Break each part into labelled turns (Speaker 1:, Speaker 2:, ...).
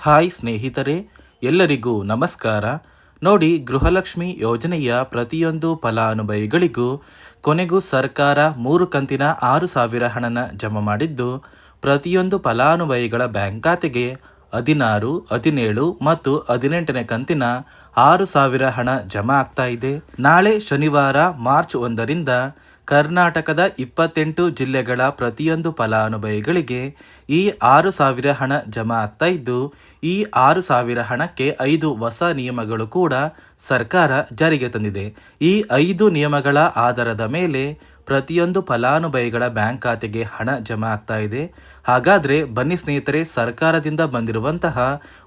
Speaker 1: Hi ಸ್ನೇಹಿತರೆ, ಎಲ್ಲರಿಗೂ ನಮಸ್ಕಾರ. ನೋಡಿ, ಗೃಹಲಕ್ಷ್ಮಿ ಯೋಜನೆಯ ಪ್ರತಿಯೊಂದು ಫಲಾನುಭವಿಗಳಿಗೂ ಕೊನೆಗೂ ಸರ್ಕಾರ ಮೂರು ಕಂತಿನ ಆರು ಸಾವಿರ ಹಣನ ಜಮಾ ಮಾಡಿದ್ದು, ಪ್ರತಿಯೊಂದು ಫಲಾನುಭವಿಗಳ ಬ್ಯಾಂಕ್ ಖಾತೆಗೆ ಹದಿನಾರು, ಹದಿನೇಳು ಮತ್ತು ಹದಿನೆಂಟನೇ ಕಂತಿನ ಆರು ಸಾವಿರ ಹಣ ಜಮಾ ಆಗ್ತಾ ಇದೆ. ನಾಳೆ ಶನಿವಾರ, ಮಾರ್ಚ್ ಒಂದರಿಂದ ಕರ್ನಾಟಕದ ಇಪ್ಪತ್ತೆಂಟು ಜಿಲ್ಲೆಗಳ ಪ್ರತಿಯೊಂದು ಫಲಾನುಭವಿಗಳಿಗೆ ಈ ಆರು ಸಾವಿರ ಹಣ ಜಮಾ ಆಗ್ತಾ ಇದ್ದು, ಈ ಆರು ಸಾವಿರ ಹಣಕ್ಕೆ ಐದು ಹೊಸ ನಿಯಮಗಳು ಕೂಡ ಸರ್ಕಾರ ಜಾರಿಗೆ ತಂದಿದೆ. ಈ ಐದು ನಿಯಮಗಳ ಆಧಾರದ ಮೇಲೆ ಪ್ರತಿಯೊಂದು ಫಲಾನುಭವಿಗಳ ಬ್ಯಾಂಕ್ ಖಾತೆಗೆ ಹಣ ಜಮಾ ಆಗ್ತಾ ಇದೆ. ಹಾಗಾದರೆ ಬನ್ನಿ ಸ್ನೇಹಿತರೆ, ಸರ್ಕಾರದಿಂದ ಬಂದಿರುವಂತಹ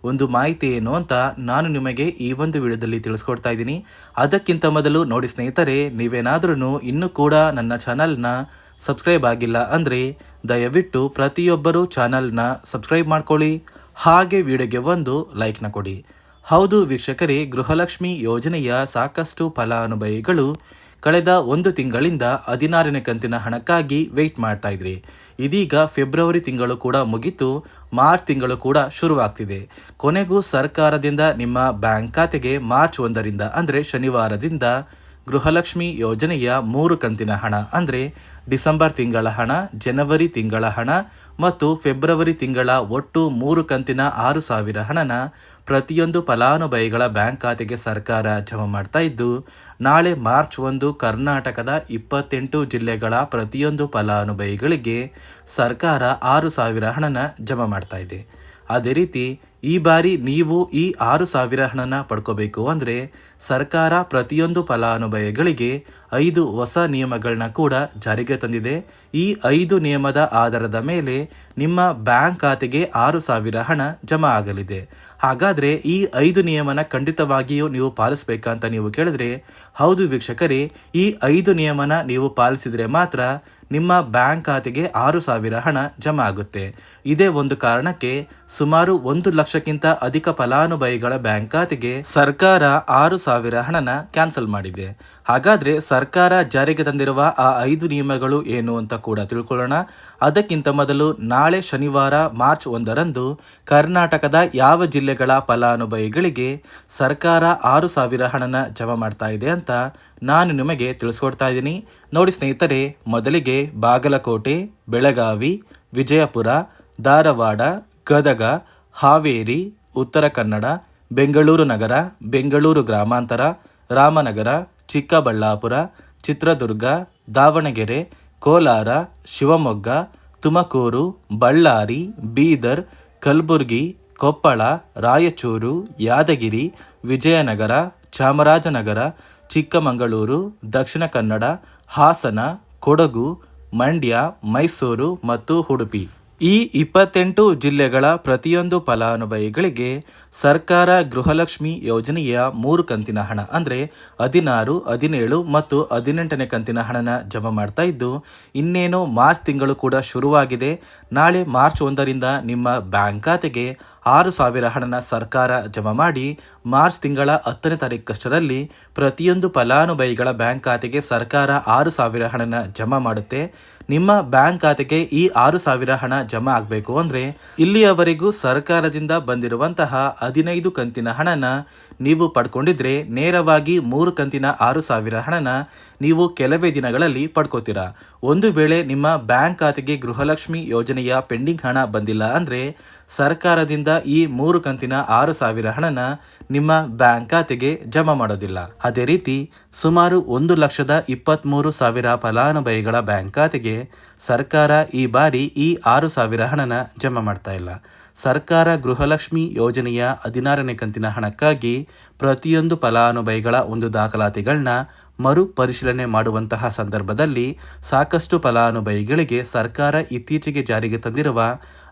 Speaker 1: ಒಂದು ಮಾಹಿತಿ ಏನು ಅಂತ ನಾನು ನಿಮಗೆ ಈ ಒಂದು ವಿಡಿಯೋದಲ್ಲಿ ತಿಳಿಸ್ಕೊಡ್ತಾ ಇದ್ದೀನಿ. ಅದಕ್ಕಿಂತ ಮೊದಲು ನೋಡಿ ಸ್ನೇಹಿತರೆ ನೀವೇನಾದ್ರೂ ಇನ್ನೂ ಕೂಡ ನನ್ನ ಚಾನಲ್ನ ಸಬ್ಸ್ಕ್ರೈಬ್ ಆಗಿಲ್ಲ ಅಂದರೆ ದಯವಿಟ್ಟು ಪ್ರತಿಯೊಬ್ಬರು ಚಾನಲ್ನ ಸಬ್ಸ್ಕ್ರೈಬ್ ಮಾಡ್ಕೊಳ್ಳಿ. ಹಾಗೆ ವಿಡಿಯೋಗೆ ಒಂದು ಲೈಕ್ನ ಕೊಡಿ. ಹೌದು ವೀಕ್ಷಕರೇ, ಗೃಹಲಕ್ಷ್ಮಿ ಯೋಜನೆಯ ಸಾಕಷ್ಟು ಫಲಾನುಭವಿಗಳು ಕಳೆದ ಒಂದು ತಿಂಗಳಿಂದ ಹದಿನಾರನೇ ಕಂತಿನ ಹಣಕ್ಕಾಗಿ ವೆಯ್ಟ್ ಮಾಡ್ತಾ ಇದ್ರಿ. ಇದೀಗ ಫೆಬ್ರವರಿ ತಿಂಗಳು ಕೂಡ ಮುಗಿತು, ಮಾರ್ಚ್ ತಿಂಗಳು ಕೂಡ ಶುರುವಾಗ್ತಿದೆ. ಕೊನೆಗೂ ಸರ್ಕಾರದಿಂದ ನಿಮ್ಮ ಬ್ಯಾಂಕ್ ಖಾತೆಗೆ ಮಾರ್ಚ್ ಒಂದರಿಂದ ಅಂದರೆ ಶನಿವಾರದಿಂದ ಗೃಹಲಕ್ಷ್ಮಿ ಯೋಜನೆಯ ಮೂರು ಕಂತಿನ ಹಣ ಅಂದರೆ ಡಿಸೆಂಬರ್ ತಿಂಗಳ ಹಣ, ಜನವರಿ ತಿಂಗಳ ಹಣ ಮತ್ತು ಫೆಬ್ರವರಿ ತಿಂಗಳ ಒಟ್ಟು ಮೂರು ಕಂತಿನ ಆರು ಸಾವಿರ ಹಣನ ಪ್ರತಿಯೊಂದು ಫಲಾನುಭವಿಗಳ ಬ್ಯಾಂಕ್ ಖಾತೆಗೆ ಸರ್ಕಾರ ಜಮಾ ಮಾಡ್ತಾ ಇದ್ದು, ನಾಳೆ ಮಾರ್ಚ್ ಒಂದು ಕರ್ನಾಟಕದ ಇಪ್ಪತ್ತೆಂಟು ಜಿಲ್ಲೆಗಳ ಪ್ರತಿಯೊಂದು ಫಲಾನುಭವಿಗಳಿಗೆ ಸರ್ಕಾರ ಆರು ಸಾವಿರ ಹಣನ ಜಮಾ ಮಾಡ್ತಾ ಇದೆ. ಅದೇ ರೀತಿ ಈ ಬಾರಿ ನೀವು ಈ ಆರು ಸಾವಿರ ಹಣನ ಪಡ್ಕೋಬೇಕು. ಅಂದರೆ ಸರ್ಕಾರ ಪ್ರತಿಯೊಂದು ಫಲಾನುಭವಿಗಳಿಗೆ ಐದು ಹೊಸ ನಿಯಮಗಳನ್ನ ಕೂಡ ಜಾರಿಗೆ ತಂದಿದೆ. ಈ ಐದು ನಿಯಮದ ಆಧಾರದ ಮೇಲೆ ನಿಮ್ಮ ಬ್ಯಾಂಕ್ ಖಾತೆಗೆ ಆರು ಸಾವಿರ ಹಣ ಜಮಾ ಆಗಲಿದೆ. ಹಾಗಾದರೆ ಈ ಐದು ನಿಯಮನ ಖಂಡಿತವಾಗಿಯೂ ನೀವು ಪಾಲಿಸಬೇಕಂತ ನೀವು ಕೇಳಿದ್ರೆ, ಹೌದು ವೀಕ್ಷಕರೇ, ಈ ಐದು ನಿಯಮನ ನೀವು ಪಾಲಿಸಿದರೆ ಮಾತ್ರ ನಿಮ್ಮ ಬ್ಯಾಂಕ್ ಖಾತೆಗೆ ಆರು ಸಾವಿರ ಹಣ ಜಮಾ ಆಗುತ್ತೆ. ಇದೇ ಒಂದು ಕಾರಣಕ್ಕೆ ಸುಮಾರು ಒಂದು ಲಕ್ಷಕ್ಕಿಂತ ಅಧಿಕ ಫಲಾನುಭವಿಗಳ ಬ್ಯಾಂಕ್ ಖಾತೆಗೆ ಸರ್ಕಾರ ಆರು ಸಾವಿರ ಹಣನ ಕ್ಯಾನ್ಸಲ್ ಮಾಡಿದೆ. ಹಾಗಾದ್ರೆ ಸರ್ಕಾರ ಜಾರಿಗೆ ತಂದಿರುವ ಆ ಐದು ನಿಯಮಗಳು ಏನು ಅಂತ ಕೂಡ ತಿಳ್ಕೊಳ್ಳೋಣ. ಅದಕ್ಕಿಂತ ಮೊದಲು ನಾಳೆ ಶನಿವಾರ ಮಾರ್ಚ್ ಒಂದರಂದು ಕರ್ನಾಟಕದ ಯಾವ ಜಿಲ್ಲೆಗಳ ಫಲಾನುಭವಿಗಳಿಗೆ ಸರ್ಕಾರ ಆರು ಸಾವಿರ ಹಣನ ಜಮಾ ಮಾಡ್ತಾ ಇದೆ ಅಂತ ನಾನು ನಿಮಗೆ ತಿಳಿಸ್ಕೊಡ್ತಾ ಇದ್ದೀನಿ. ನೋಡಿ ಸ್ನೇಹಿತರೆ, ಮೊದಲಿಗೆ ಬಾಗಲಕೋಟೆ, ಬೆಳಗಾವಿ, ವಿಜಯಪುರ, ಧಾರವಾಡ, ಗದಗ, ಹಾವೇರಿ, ಉತ್ತರ ಕನ್ನಡ, ಬೆಂಗಳೂರು ನಗರ, ಬೆಂಗಳೂರು ಗ್ರಾಮಾಂತರ, ರಾಮನಗರ ಚಿಕ್ಕಬಳ್ಳಾಪುರ, ಚಿತ್ರದುರ್ಗ, ದಾವಣಗೆರೆ, ಕೋಲಾರ, ಶಿವಮೊಗ್ಗ, ತುಮಕೂರು, ಬಳ್ಳಾರಿ, ಬೀದರ್, ಕಲಬುರಗಿ, ಕೊಪ್ಪಳ, ರಾಯಚೂರು, ಯಾದಗಿರಿ, ವಿಜಯನಗರ, ಚಾಮರಾಜನಗರ, ಚಿಕ್ಕಮಗಳೂರು, ದಕ್ಷಿಣ ಕನ್ನಡ, ಹಾಸನ, ಕೊಡಗು, ಮಂಡ್ಯ, ಮೈಸೂರು ಮತ್ತು ಉಡುಪಿ. ಈ ಇಪ್ಪತ್ತೆಂಟು ಜಿಲ್ಲೆಗಳ ಪ್ರತಿಯೊಂದು ಫಲಾನುಭವಿಗಳಿಗೆ ಸರ್ಕಾರ ಗೃಹಲಕ್ಷ್ಮಿ ಯೋಜನೆಯ ಮೂರು ಕಂತಿನ ಹಣ, ಅಂದರೆ ಹದಿನಾರು, ಹದಿನೇಳು ಮತ್ತು ಹದಿನೆಂಟನೇ ಕಂತಿನ ಹಣನ ಜಮಾ ಮಾಡ್ತಾ ಇದ್ದು, ಇನ್ನೇನು ಮಾರ್ಚ್ ತಿಂಗಳು ಕೂಡ ಶುರುವಾಗಿದೆ. ನಾಳೆ ಮಾರ್ಚ್ ಒಂದರಿಂದ ನಿಮ್ಮ ಬ್ಯಾಂಕ್ ಖಾತೆಗೆ ಆರು ಸಾವಿರ ಹಣನ ಸರ್ಕಾರ ಜಮಾ ಮಾಡಿ ಮಾರ್ಚ್ ತಿಂಗಳ ಹತ್ತನೇ ತಾರೀಕಷ್ಟರಲ್ಲಿ ಪ್ರತಿಯೊಂದು ಫಲಾನುಭವಿಗಳ ಬ್ಯಾಂಕ್ ಖಾತೆಗೆ ಸರ್ಕಾರ ಆರು ಸಾವಿರ ಹಣನ ಜಮಾ ಮಾಡುತ್ತೆ. ನಿಮ್ಮ ಬ್ಯಾಂಕ್ ಖಾತೆಗೆ ಈ ಆರು ಸಾವಿರ ಹಣ ಜಮಾ ಆಗಬೇಕು ಅಂದರೆ ಇಲ್ಲಿಯವರೆಗೂ ಸರ್ಕಾರದಿಂದ ಬಂದಿರುವಂತಹ ಹದಿನೈದು ಕಂತಿನ ಹಣನ ನೀವು ಪಡ್ಕೊಂಡಿದ್ರೆ ನೇರವಾಗಿ ಮೂರು ಕಂತಿನ ಆರು ಸಾವಿರ ಹಣನ ನೀವು ಕೆಲವೇ ದಿನಗಳಲ್ಲಿ ಪಡ್ಕೋತೀರಾ? ಒಂದು ವೇಳೆ ನಿಮ್ಮ ಬ್ಯಾಂಕ್ ಖಾತೆಗೆ ಗೃಹಲಕ್ಷ್ಮಿ ಯೋಜನೆಯ ಪೆಂಡಿಂಗ್ ಹಣ ಬಂದಿಲ್ಲ ಅಂದರೆ ಸರ್ಕಾರದಿಂದ ಈ ಮೂರು ಕಂತಿನ ಆರು ಸಾವಿರ ಹಣನ ನಿಮ್ಮ ಬ್ಯಾಂಕ್ ಖಾತೆಗೆ ಜಮಾ ಮಾಡೋದಿಲ್ಲ. ಅದೇ ರೀತಿ ಸುಮಾರು ಒಂದು ಲಕ್ಷದ ಇಪ್ಪತ್ತ್ಮೂರು ಸಾವಿರ ಫಲಾನುಭವಿಗಳ ಬ್ಯಾಂಕ್ ಖಾತೆಗೆ ಸರ್ಕಾರ ಈ ಬಾರಿ ಈ ಆರು ಸಾವಿರ ಹಣನ ಜಮಾ ಮಾಡ್ತಾ ಇಲ್ಲ. ಸರ್ಕಾರ ಗೃಹಲಕ್ಷ್ಮಿ ಯೋಜನೆಯ ಹದಿನಾರನೇ ಕಂತಿನ ಹಣಕ್ಕಾಗಿ ಪ್ರತಿಯೊಂದು ಫಲಾನುಭವಿಗಳ ಒಂದು ದಾಖಲಾತಿಗಳನ್ನ ಮರು ಪರಿಶೀಲನೆ ಮಾಡುವಂತಹ ಸಂದರ್ಭದಲ್ಲಿ ಸಾಕಷ್ಟು ಫಲಾನುಭವಿಗಳಿಗೆ ಸರ್ಕಾರ ಇತ್ತೀಚೆಗೆ ಜಾರಿಗೆ ತಂದಿರುವ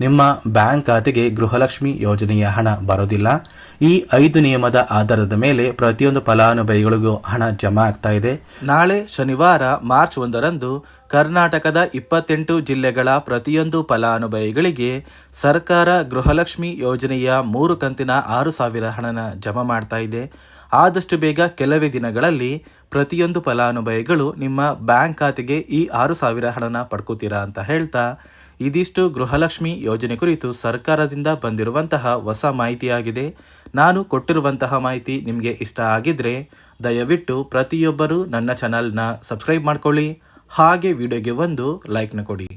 Speaker 1: ನಿಮ್ಮ ಬ್ಯಾಂಕ್ ಖಾತೆಗೆ ಗೃಹಲಕ್ಷ್ಮಿ ಯೋಜನೆಯ ಹಣ ಬರೋದಿಲ್ಲ. ಈ ಐದು ನಿಯಮದ ಆಧಾರದ ಮೇಲೆ ಪ್ರತಿಯೊಂದು ಫಲಾನುಭವಿಗಳಿಗೂ ಹಣ ಜಮಾ ಆಗ್ತಾ ಇದೆ. ನಾಳೆ ಶನಿವಾರ, ಮಾರ್ಚ್ ಒಂದರಂದು ಕರ್ನಾಟಕದ ಇಪ್ಪತ್ತೆಂಟು ಜಿಲ್ಲೆಗಳ ಪ್ರತಿಯೊಂದು ಫಲಾನುಭವಿಗಳಿಗೆ ಸರ್ಕಾರ ಗೃಹಲಕ್ಷ್ಮಿ ಯೋಜನೆಯ ಮೂರು ಕಂತಿನ ಆರು ಸಾವಿರ ಹಣನ ಜಮಾ ಮಾಡ್ತಾ ಇದೆ. ಆದಷ್ಟು ಬೇಗ ಕೆಲವೇ ದಿನಗಳಲ್ಲಿ ಪ್ರತಿಯೊಂದು ಫಲಾನುಭವಿಗಳು ನಿಮ್ಮ ಬ್ಯಾಂಕ್ ಖಾತೆಗೆ ಈ ಆರು ಸಾವಿರ ಹಣನ ಪಡ್ಕೋತೀರಾ ಅಂತ ಹೇಳ್ತಾ ಇದಿಷ್ಟು ಗೃಹಲಕ್ಷ್ಮಿ ಯೋಜನೆ ಕುರಿತು ಸರ್ಕಾರದಿಂದ ಬಂದಿರುವಂತಹ ಹೊಸ ಮಾಹಿತಿಯಾಗಿದೆ. ನಾನು ಕೊಟ್ಟಿರುವಂತಹ ಮಾಹಿತಿ ನಿಮಗೆ ಇಷ್ಟ ಆಗಿದ್ರೆ ದಯವಿಟ್ಟು ಪ್ರತಿಯೊಬ್ಬರು ನನ್ನ ಚಾನಲ್ನ ಸಬ್ಸ್ಕ್ರೈಬ್ ಮಾಡ್ಕೊಳ್ಳಿ. ಹಾಗೆ ವಿಡಿಯೋಗೆ ಒಂದು ಲೈಕ್ನ ಕೊಡಿ.